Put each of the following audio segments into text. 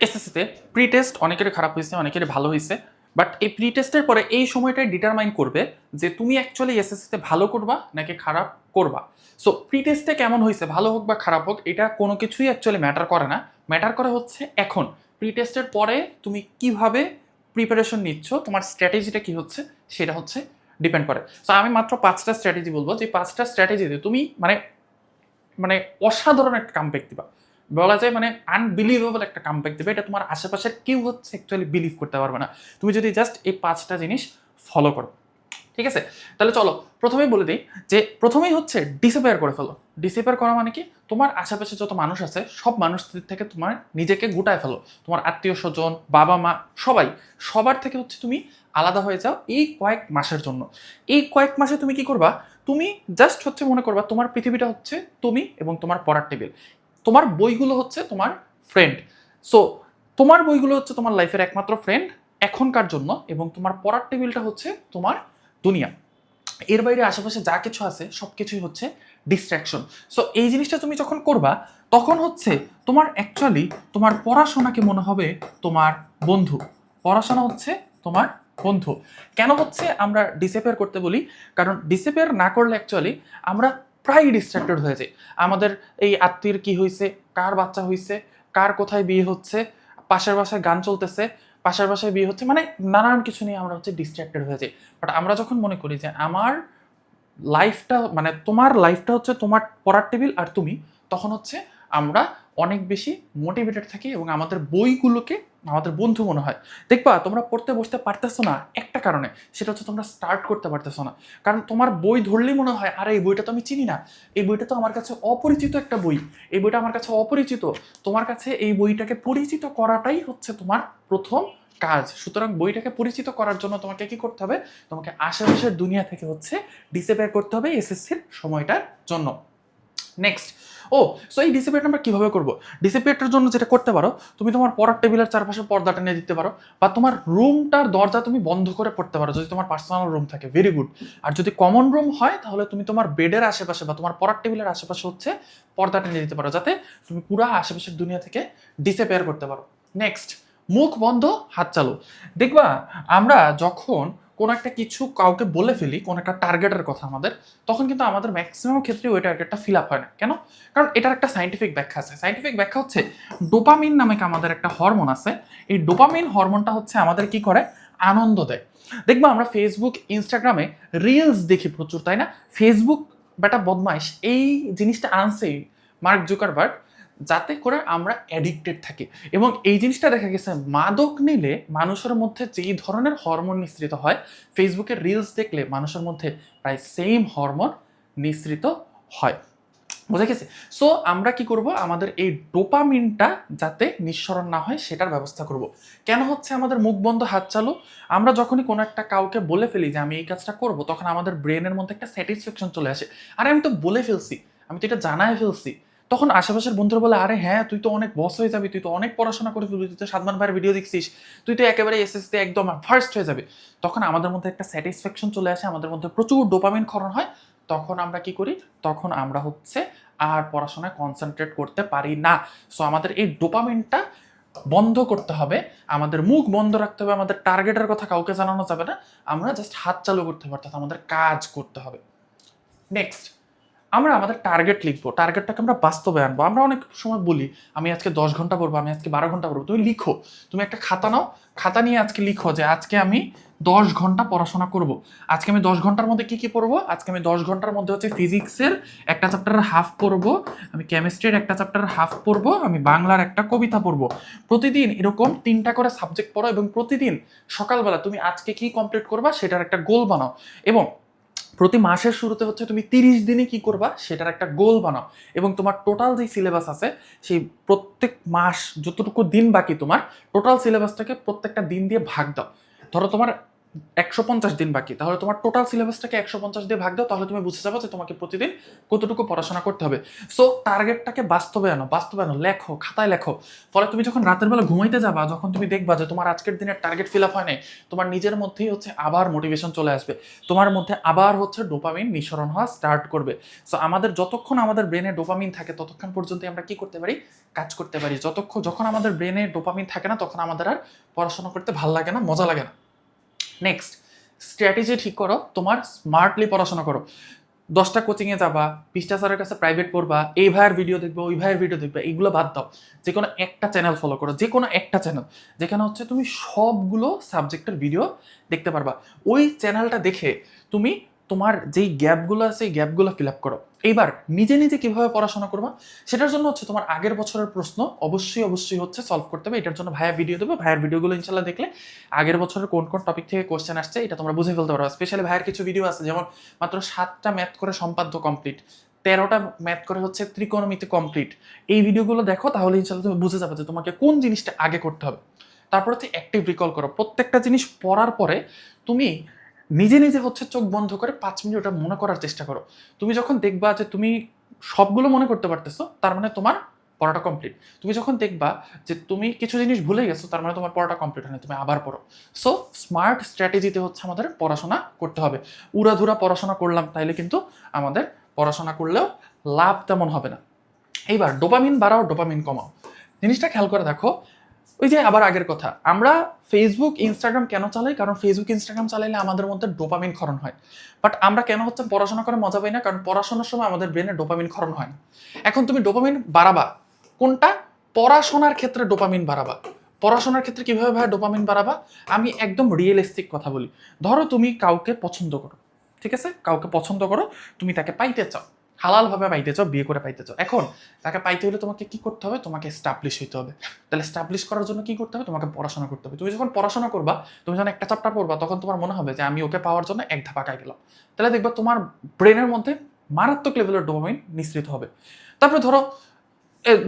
এসএসসিতে pre test অনেকের খারাপ হয়েছে অনেকের ভালো হয়েছে বাট এই প্রি টেস্টের পরে এই সময়টাই ডিটারমাইন করবে যে তুমি অ্যাকচুয়ালি এসএসসিতে ভালো করবা নাকি খারাপ করবা। সো প্রি টেস্টে কেমন হয়েছে, ভালো হোক বা খারাপ হোক, এটা কোনো কিছুই অ্যাকচুয়ালি ম্যাটার করে না। ম্যাটার করে হচ্ছে এখন। প্রি টেস্টের পরে তুমি কীভাবে প্রিপারেশন নিচ্ছ, তোমার স্ট্র্যাটেজিটা কি হচ্ছে, সেটা হচ্ছে ডিপেন্ড করে। সো আমি মাত্র পাঁচটা স্ট্র্যাটেজি বলব। যে পাঁচটা স্ট্র্যাটেজিতে তুমি মানে মানে অসাধারণ একটা কামব্যাক দিবা। বলা যায় মানে আনবিলিভেবল একটা কামব্যাক দেবে। এটা তোমার আশেপাশের কেউ হচ্ছে অ্যাকচুয়ালি বিলিভ করতে পারবে না। তুমি যদি জাস্ট এই পাঁচটা জিনিস ফলো করো, ঠিক আছে? তাহলে চলো, প্রথমেই বলে দিই যে প্রথমেই হচ্ছে ডিসেপেয়ার করে ফেলো। ডিসেপেয়ার করা মানে কি? তোমার আশেপাশে যত মানুষ আছে, সব মানুষদের থেকে তোমার নিজেকে গুটায় ফেলো। তোমার আত্মীয় স্বজন, বাবা মা, সবাই, সবার থেকে হচ্ছে তুমি আলাদা হয়ে যাও এই কয়েক মাসের জন্য। এই কয়েক মাসে তুমি কি করবা? তুমি জাস্ট হচ্ছে মনে করবা তোমার পৃথিবীটা হচ্ছে তুমি এবং তোমার পড়ার টেবিল। তোমার বইগুলো হচ্ছে তোমার ফ্রেন্ড সো তোমার বইগুলো হচ্ছে তোমার লাইফের একমাত্র ফ্রেন্ড এখনকার জন্য এবং তোমার পড়ার টেবিলটা হচ্ছে তোমার দুনিয়া। এর বাইরে আশেপাশে যা কিছু আছে, সব কিছুই হচ্ছে ডিস্ট্র্যাকশন সো এই জিনিসটা তুমি যখন করবা, তখন হচ্ছে তোমার অ্যাকচুয়ালি তোমার পড়াশোনাকে মনে হবে তোমার বন্ধু। পড়াশোনা হচ্ছে তোমার বন্ধু। কেন হচ্ছে আমরা ডিসেপেয়ার করতে বলি? কারণ ডিসেপেয়ার না করলে অ্যাকচুয়ালি আমরা প্রায় ডিস্ট্রাক্টেড হয়ে যাই আমাদের এই আত্মীয়ের কি হয়েছে কার বাচ্চা হয়েছে কার কোথায় বিয়ে হচ্ছে? পাশের বাসায় গান চলতেছে, পাশের বাসায় বিয়ে হচ্ছে মানে নানান কিছু নিয়ে আমরা হচ্ছে ডিস্ট্রাক্টেড হয়ে যাই। বাট আমরা যখন মনে করি যে আমার লাইফটা মানে তোমার লাইফটা হচ্ছে তোমার পড়ার টেবিল আর তুমি, তখন হচ্ছে আমরা অনেক বেশি মোটিভেটেড থাকি এবং আমাদের বইগুলোকে আমাদের বন্ধু মনে হয়। দেখবা, তোমরা পড়তে বসতে পারতেছো না একটা কারণে, সেটা হচ্ছে তোমরা স্টার্ট করতে পারতেছো না। কারণ তোমার বই ধরলেই মনে হয়, আরে, এই বইটা তো আমি চিনি না। এই বইটা তো আমার কাছে অপরিচিত একটা বই। এই বইটা আমার কাছে অপরিচিত। তোমার কাছে এই বইটাকে পরিচিত করাটাই হচ্ছে তোমার প্রথম কাজ। সুতরাং বইটাকে পরিচিত করার জন্য তোমাকে কি করতে হবে? তোমাকে আশেপাশের দুনিয়া থেকে হচ্ছে ডিসেপেয়ার করতে হবে এসএসসির সময়টার জন্য। নেক্সট ও সো এই ডিসিপ্লেট আমরা কীভাবে করব? ডিসিপ্লিনটার জন্য যেটা করতে পারো, তুমি তোমার পড়ার টেবিলের চারপাশে পর্দাটা নিয়ে দিতে পারো, বা তোমার রুমটার দরজা তুমি বন্ধ করে পড়তে পারো, যদি তোমার পার্সোনাল রুম থাকে ভেরি গুড আর যদি কমন রুম হয়, তাহলে তুমি তোমার বেডের আশেপাশে বা তোমার পড়ার টেবিলের আশেপাশে হচ্ছে পর্দাটা নিয়ে দিতে পারো, যাতে তুমি পুরা আশেপাশের দুনিয়া থেকে ডিসেপেয়ার করতে পারো। নেক্সট মুখ বন্ধ, হাত চালু। দেখবা, আমরা যখন কোনো একটা কিছু কাউকে বলে ফেলি, কোনো একটা টার্গেটের কথা আমাদের, তখন কিন্তু আমাদের ম্যাক্সিমাম ক্ষেত্রে ওই টার্গেটটা ফিল আপ হয় না। কেন? কারণ এটার একটা সাইন্টিফিক ব্যাখ্যা আছে। সাইন্টিফিক ব্যাখ্যা হচ্ছে ডোপামিন নামে আমাদের একটা হরমোন আছে। এই ডোপামিন হরমোনটা হচ্ছে আমাদের কি করে? আনন্দ দেয়। দেখব আমরা ফেসবুক ইনস্টাগ্রামে রিলস দেখি প্রচুর, তাই না? ফেসবুক বেটা বদমাইশ। এই জিনিসটা আনছেই মার্ক জুকারবার্গ যাতে করে আমরা অ্যাডিক্টেড থাকি। এবং এই জিনিসটা দেখা গেছে, মাদক নিলে মানুষের মধ্যে যেই ধরনের হরমোন নিঃসৃত হয় ফেসবুকের রিলস দেখলে মানুষের মধ্যে প্রায় সেম হরমোন নিঃসৃত হয়। বোঝা গেছে? সো আমরা কি করব? আমাদের এই ডোপামিনটা যাতে নিঃসরণ না হয়, সেটার ব্যবস্থা করব। কেন হচ্ছে আমাদের মুখ বন্ধ, হাত চালু? আমরা যখনই কোনো একটা কাউকে বলে ফেলি যে, আমি এই কাজটা করব, তখন আমাদের ব্রেনের মধ্যে একটা স্যাটিসফ্যাকশন চলে আসে। আরে, আমি তো বলে ফেলছি, আমি তো এটা জানায় ফেলছি। তখন আশেপাশের বন্ধুরা বলে, আরে হ্যাঁ তুই তো অনেক বস হয়ে যাবি, তুই তো অনেক পড়াশোনা করে ফেলবি তুই তো সাদমান ভাইয়ের ভিডিও দেখছিস, তুই তো একেবারে এসএসসি একদম ফার্স্ট হয়ে যাবে। তখন আমাদের মধ্যে একটা স্যাটিসফ্যাকশন চলে আসে, আমাদের মধ্যে প্রচুর ডোপামিন ক্ষরণ হয়। তখন আমরা কি করি? তখন আমরা হচ্ছে আর পড়াশোনায় কনসেন্ট্রেট করতে পারি না। সো আমাদের এই ডোপামিনটা বন্ধ করতে হবে, আমাদের মুখ বন্ধ রাখতে হবে, আমাদের টার্গেটের কথা কাউকে জানানো যাবে না। আমরা জাস্ট হাত চালু করতে হবে, অর্থাৎ আমাদের কাজ করতে হবে। নেক্সট আমরা আমাদের টার্গেট লিখব টার্গেটটাকে আমরা বাস্তবে আনব। আমরা অনেক সময় বলি, আমি আজকে দশ ঘণ্টা পড়ব, আমি আজকে বারো ঘণ্টা পড়ব। তুমি লিখো, তুমি একটা খাতা নাও, খাতা নিয়ে আজকে লিখো যে আজকে আমি দশ ঘণ্টা পড়াশোনা করব। আজকে আমি দশ ঘণ্টার মধ্যে কি কি পড়ব? আজকে আমি দশ ঘণ্টার মধ্যে হচ্ছে ফিজিক্সের একটা চ্যাপ্টারের হাফ পড়ব, আমি কেমিস্ট্রির একটা চ্যাপ্টারের হাফ পড়ব, আমি বাংলার একটা কবিতা পড়ব। প্রতিদিন এরকম তিনটা করে সাবজেক্ট পড়ো এবং প্রতিদিন সকালবেলা তুমি আজকে কি কমপ্লিট করবা সেটার একটা গোল বানাও। এবং প্রতি মাসের শুরুতে হচ্ছে তুমি তিরিশ দিনে কি করবা? সেটার একটা গোল বানাও। এবং তোমার টোটাল যে সিলেবাস আছে, সেই প্রত্যেক মাস যতটুকু দিন বাকি তোমার টোটাল সিলেবাসটাকে প্রত্যেকটা দিন দিয়ে ভাগ দাও। ধরো তোমার একশো পঞ্চাশ দিন বাকি। তাহলে তোমার টোটাল সিলেবাসটাকে একশো পঞ্চাশ দিয়ে ভাগ দাও, তাহলে তুমি বুঝে যাব যে তোমাকে প্রতিদিন কতটুকু পড়াশোনা করতে হবে। সো টার্গেটটাকে বাস্তবে আনো বাস্তবে আনো লেখো, খাতায় লেখো। ফলে তুমি যখন রাতের বেলা ঘুমাইতে যাবা, যখন তুমি দেখবা যে তোমার আজকের দিনের টার্গেট ফিল আপ হয় নাই, তোমার নিজের মধ্যেই হচ্ছে আবার মোটিভেশন চলে আসবে। তোমার মধ্যে আবার হচ্ছে ডোপামিন নিঃসরণ হওয়া স্টার্ট করবে। সো আমাদের যতক্ষণ আমাদের ব্রেনে ডোপামিন থাকে, ততক্ষণ পর্যন্ত আমরা কি করতে পারি? কাজ করতে পারি। যতক্ষণ, যখন আমাদের ব্রেনে ডোপামিন থাকে না, তখন আমাদের আর পড়াশোনা করতে ভালো লাগে না, মজা লাগে না। নেক্সট স্ট্র্যাটেজি ঠিক করো, তোমার স্মার্টলি পড়াশোনা করো। দশটা কোচিংয়ে যাবা, বিশটা স্যারের কাছে প্রাইভেট পড়বা, এই ভাইয়ের ভিডিও দেখবে, ওই ভাইয়ের ভিডিও দেখবে, এইগুলো বাদ দাও। যে কোনো একটা চ্যানেল ফলো করো যে কোনো একটা চ্যানেল যেখানে হচ্ছে তুমি সবগুলো সাবজেক্টের ভিডিও দেখতে পারবা। ওই চ্যানেলটা দেখে তুমি তোমার যেই গ্যাপগুলো আছে, এই গ্যাপগুলো ফিল আপ করো। এইবার নিজে নিজে কীভাবে পড়াশোনা করবা, সেটার জন্য হচ্ছে তোমার আগের বছরের প্রশ্ন অবশ্যই অবশ্যই হচ্ছে সলভ করতে হবে। এটার জন্য ভাইয়া ভিডিও দেবে। ভাইয়ের ভিডিওগুলো ইনশাল্লাহ দেখলে আগের বছরের কোন কোন টপিক থেকে কোশ্চেন আসছে, এটা তোমরা বুঝে ফেলতে পারো স্পেশালি ভাইয়ের কিছু ভিডিও আছে, যেমন মাত্র সাতটা ম্যাথ করে সম্পাদ্য কমপ্লিট তেরোটা ম্যাথ করে হচ্ছে ত্রিকোণমিতি কমপ্লিট এই ভিডিওগুলো দেখো, তাহলে ইনশাল্লাহ তুমি বুঝে যাবে যে তোমাকে কোন জিনিসটা আগে করতে হবে। তারপর হচ্ছে অ্যাক্টিভ রিকল করো। প্রত্যেকটা জিনিস পড়ার পরে তুমি নিজে নিজে হচ্ছে চোখ বন্ধ করে পাঁচ মিনিট ওটা মনে করার চেষ্টা করো। তুমি যখন দেখবা যে তুমি সবগুলো মনে করতে পারতেছো, তার মানে তোমার পড়াটা কমপ্লিট তুমি যখন দেখবা যে তুমি কিছু জিনিস ভুলে গেছো, তার মানে তোমার পড়াটা কমপ্লিট হয়নি, তুমি আবার পড়ো। সো স্মার্ট স্ট্র্যাটেজিতে হচ্ছে আমাদের পড়াশোনা করতে হবে। উড়াধুরা পড়াশোনা করলাম, তাইলে কিন্তু আমাদের পড়াশোনা করলেও লাভ তেমন হবে না। এইবার ডোপামিন বাড়াও ডোপামিন কমাও। জিনিসটা খেয়াল করে দেখো ওই যে আবার আগের কথা, আমরা ফেসবুক ইনস্টাগ্রাম কেন চালাই? কারণ ফেসবুক ইনস্টাগ্রাম চালাইলে আমাদের মধ্যে ডোপামিন ক্ষরণ হয়। বাট আমরা কেন হচ্ছে পড়াশোনা করে মজা পাই না? কারণ পড়াশোনার সময় আমাদের ব্রেনে ডোপামিন ক্ষরণ হয় না। এখন তুমি ডোপামিন বাড়াবা। কোনটা? পড়াশোনার ক্ষেত্রে ডোপামিন বাড়াবা। পড়াশোনার ক্ষেত্রে কীভাবে ভাই ডোপামিন বাড়াবা? আমি একদম রিয়েলিস্টিক কথা বলি। ধরো তুমি কাউকে পছন্দ করো, ঠিক আছে? কাউকে পছন্দ করো, তুমি তাকে পাইতে চাও। হালালভাবে পাইতে চাও, বিয়ে করে পাইতে চাও। এখন তাকে পাইতে হলে তোমাকে কি করতে হবে? তোমাকে স্টাবলিশ হইতে হবে। তাহলে স্টাবলিশ করার জন্য কি করতে হবে? তোমাকে পড়াশোনা করতে হবে। তুমি যখন পড়াশোনা করবা, তুমি যখন একটা চ্যাপ্টার পড়বা, তখন তোমার মনে হবে যে আমি ওকে পাওয়ার জন্য এক ধাপ আগায় গেলাম। তাহলে দেখবা তোমার ব্রেনের মধ্যে মারাত্মক লেভেলের ডোপামিন নিঃসৃত হবে। তারপরে ধরো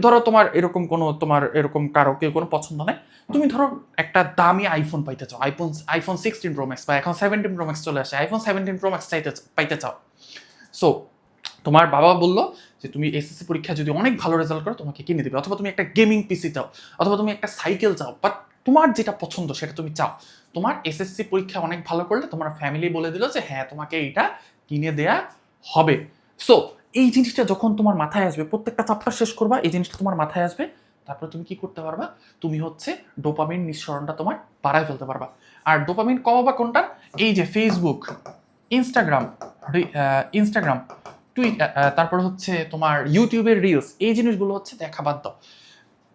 ধরো তোমার এরকম কোনো, তোমার এরকম কারও কেউ কোনো পছন্দ নেই। তুমি ধরো একটা দামি আইফোন পাইতে চাও। IPhone iPhone sixteen pro max বা এখন সেভেন্টিন প্রো ম্যাক্স চলে আসে। আইফোন সেভেন্টিন প্রো ম্যাক্স চাইতে, পাইতে চাও। সো তোমার বাবা বলল যে তুমি এসএসসি পরীক্ষা যদি অনেক ভালো রেজাল্ট করো, তোমাকে কিনে দেবে। অথবা তুমি একটা গেমিং পিসি চাও, অথবা তুমি একটা সাইকেল চাও বাট তোমার যেটা পছন্দ সেটা তুমি চাও। তোমার এসএসসি পরীক্ষা অনেক ভালো করলে তোমার ফ্যামিলি বলে দিল যে হ্যাঁ তোমাকে এইটা কিনে দেয়া হবে। সো এই জিনিসটা যখন তোমার মাথায় আসবে, প্রত্যেকটা চাপটা শেষ করবা, এই জিনিসটা তোমার মাথায় আসবে। তারপর তুমি কি করতে পারবা? তুমি হচ্ছে ডোপামিন নিঃসরণটা তোমার বাড়ায় ফেলতে পারবা। আর ডোপামিন কমাবা কোনটা? এই যে ফেসবুক ইনস্টাগ্রাম ইনস্টাগ্রাম টুইট তারপর হচ্ছে তোমার ইউটিউবের রিলস এই জিনিসগুলো হচ্ছে দেখা বাধ্য।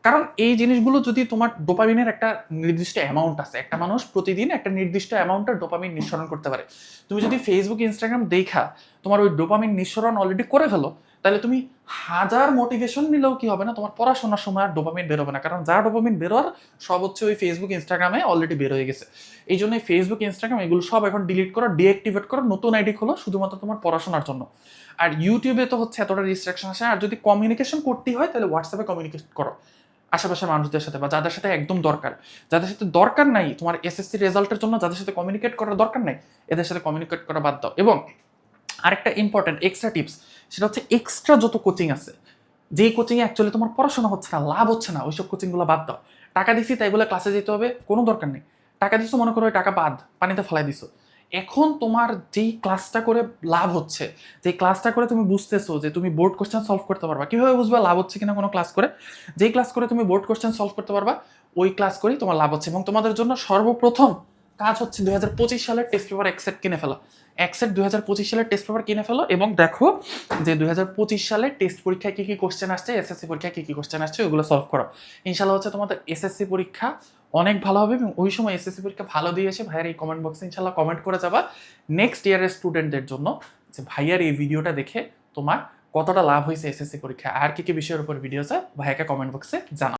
কারণ এই জিনিসগুলো যদি তোমার ডোপামিনের একটা নির্দিষ্ট অ্যামাউন্ট আছে, একটা মানুষ প্রতিদিন একটা নির্দিষ্ট অ্যামাউন্টের ডোপামিন নিঃসরণ করতে পারে। তুমি যদি ফেসবুক ইনস্টাগ্রাম দেখা তোমার ওই ডোপামিন নিঃসরণ অলরেডি করে ফেলো তাহলে তুমি হাজার মোটিভেশন নিলেও কি হবে না? তোমার পড়াশোনার সময় আর ডোপামিন বেরোবে না। কারণ যা ডোপামিন বেরোর সব হচ্ছে ওই ফেসবুক ইনস্টাগ্রামে অলরেডি বের হয়ে গেছে। এই জন্য ফেসবুক ইনস্টাগ্রাম এগুলো সব এখন ডিলিট করো ডিঅ্যাক্টিভেট করো নতুন আইডি খোলো, শুধুমাত্র তোমার পড়াশোনার জন্য। আর ইউটিউবে তো হচ্ছে এতটা রিস্ট্রাকশন আসে আর যদি কমিউনিকেশন করতেই হয়, তাহলে হোয়াটসঅ্যাপে কমিউনিকেট করো। আশেপাশের মানুষদের সাথে বা যাদের সাথে একদম দরকার। যাদের সাথে দরকার নাই, তোমার এসএসসি রেজাল্টের জন্য যাদের সাথে কমিউনিকেট করার দরকার নাই, এদের সাথে কমিউনিকেট করা বাদ দাও। এবং আরেকটা ইম্পর্টেন্ট এক্সট্রা টিপস সেটা হচ্ছে এক্সট্রা যত কোচিং আছে, যেই কোচিংয়ে অ্যাকচুয়ালি তোমার পড়াশোনা হচ্ছে না, লাভ হচ্ছে না, ওইসব কোচিংগুলো বাদ দাও। টাকা দিছি তাই বলে ক্লাসে যেতে হবে, কোনো দরকার নেই। টাকা দিছো মনে করো টাকা বাদ, পানিতে ফেলাই দিছো। এখন তোমার যেই ক্লাসটা করে লাভ হচ্ছে যে ক্লাসটা করে তুমি বুঝতেছো যে তুমি বোর্ড কোশ্চেন সলভ করতে পারবা, কীভাবে বুঝবা লাভ হচ্ছে কিনা কোনো ক্লাস করে? যেই ক্লাস করে তুমি বোর্ড কোশ্চেন সলভ করতে পারবা, ওই ক্লাস করেই তোমার লাভ হচ্ছে এবং তোমাদের জন্য সর্বপ্রথম কাজ হচ্ছে দুই হাজার পঁচিশ সালের টেস্ট পেপার একসেট কিনে ফেলা। একসেট দুই হাজার পঁচিশ সালের টেস্ট পেপার কিনে ফেলো এবং দেখো যে দুই হাজার পঁচিশ সালে টেস্ট পরীক্ষায় কী কী কোশ্চেন আসছে এসএসসি পরীক্ষায় কী কী কোশ্চেন আসছে, ওগুলো সলভ করো। ইনশাল্লাহ হচ্ছে তোমাদের এসএসসি পরীক্ষা অনেক ভালো হবে এবং ওই সময় এসএসসি পরীক্ষা ভালো দিয়ে এসে ভাইয়ের এই কমেন্ট বক্সে ইনশাল্লাহ কমেন্ট করে যাবা নেক্সট ইয়ারের স্টুডেন্টদের জন্য যে ভাইয়ার এই ভিডিওটা দেখে তোমার কতটা লাভ হয়েছে এসএসসি পরীক্ষা আর কী কী বিষয়ের উপর ভিডিও চায় ভাইয়াকে কমেন্ট বক্সে জানাও।